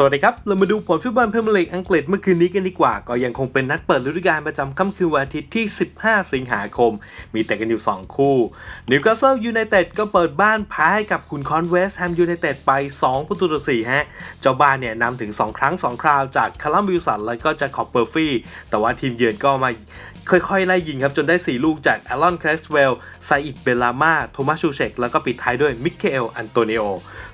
สวัสดีครับ เรามาดูผลฟุตบอลพรีเมียร์ลีกอังกฤษเมื่อคืนนี้กันดีกว่า ก็ยังคงเป็นนัดเปิดฤดูกาลประจำค่ำคืนวันอาทิตย์ที่ 15 สิงหาคม มีแต่กันอยู่ 2 คู่นิวคาสเซิลยูไนเต็ดก็เปิดบ้านแพ้ให้กับคุณคอนเวสแฮมยูไนเต็ดไป 2 ประตูต่อ4ฮะ เจ้าบ้านเนี่ยนำถึง 2 ครั้ง 2 คราวจากคารัมวิลสันแล้วก็จากคอปเปอร์ฟี่ แต่ว่าทีมเยือนก็มาค่อยๆ ไล่ยิงครับ จนได้ 4 ลูกจากแอลลอนแคสเวลไซอิดเบลามาโทมัสชูเชกแล้วก็ปิดท้ายด้วยมิเคเอลอันโตนิโอ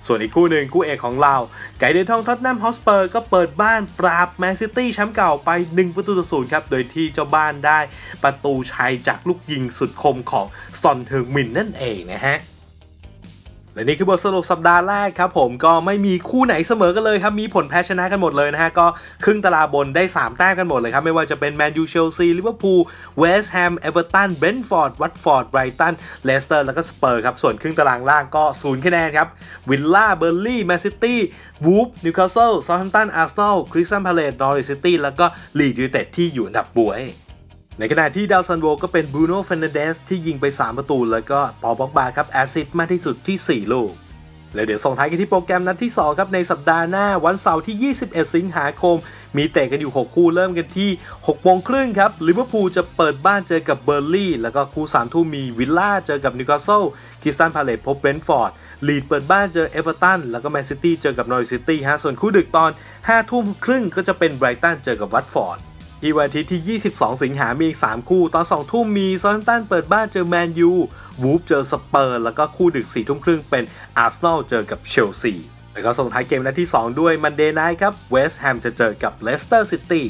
ส่วนอีกคู่หนึ่งคู่เอกของเราไกเดนทองทอตแนมฮอสเปอร์ก็เปิดบ้านปราบแมนซิตี้แชมป์เก่าไป 1 ประตูต่อศูนย์ครับ โดยที่เจ้าบ้านได้ประตูชัยจากลูกยิงสุดคมของซอนเฮิงมินนั่นเองนะฮะ และนี่คือบทสรุปสัปดาห์แรกครับผมก็ไม่มีคู่ไหนเสมอกันเลยครับ มีผลแพ้ชนะกันหมดเลยนะฮะ ก็ครึ่งตารางบนได้ 3 แต้มกันหมดเลยครับ ไม่ว่าจะเป็นแมนยูเชลซีลิเวอร์พูลเวสต์แฮมเอเวอร์ตันเบนฟอร์ดวัตฟอร์ดไบรตันเลสเตอร์แล้วก็สเปอร์ครับส่วนครึ่งตารางล่างก็ศูนย์คะแนนครับวิลล่าเบอร์ลี่แมนซิตี้วูฟนิวคาสเซิลซาท์แฮมป์ตันอาร์เซนอลคริสตันพาเลตนอริสซิตี้แล้วก็ลีดยูไนเต็ดที่อยู่อันดับบวย ในขณะที่ดาวซันโวก็เป็นบรูโน่เฟนเดสที่ยิงไป 3 ประตู แล้วก็ปอบ็อกบาครับแอซิสมากที่สุดที่ 4 ลูก และเดี๋ยวส่งท้ายกันที่โปรแกรมนัดที่ 2 ครับ ในสัปดาห์หน้าวันเสาร์ที่ 21 สิงหาคม มีเตะกันอยู่ 6 คู่เริ่มกันที่6โมงครึ่งครับลิเวอร์พูลจะเปิดบ้านเจอกับเบอร์ลี่ แล้วก็คู่3ทุ่มมีวิลล่าเจอกับนิวคาสเซิลคริสตันพาเลตพบเบรนท์ฟอร์ดลีดเปิดบ้านเจอเอเวอร์ตันแล้วก็แมนซิตี้เจอกับนอริสซิตี้ฮะส่วนคู่ดึกตอน5ทุ่มครึ่งก็จะเป็นไบรตันเจอกับวัตฟอร์ด ที่วันอาทิตย์ที่ 22 สิงหามีอีก 3 คู่ ตอน 2 ทุ่มมีซอนตันเปิดบ้านเจอแมนยู วูฟเจอสเปอร์ แล้วก็คู่ดึก 4 ทุ่มครึ่งเป็นอาร์เซนอลเจอกับเชลซี แล้วก็ส่งท้ายเกมนัดที่ 2 ด้วยมันเดย์ไนท์ครับ เวสต์แฮมจะเจอกับเลสเตอร์ซิตี้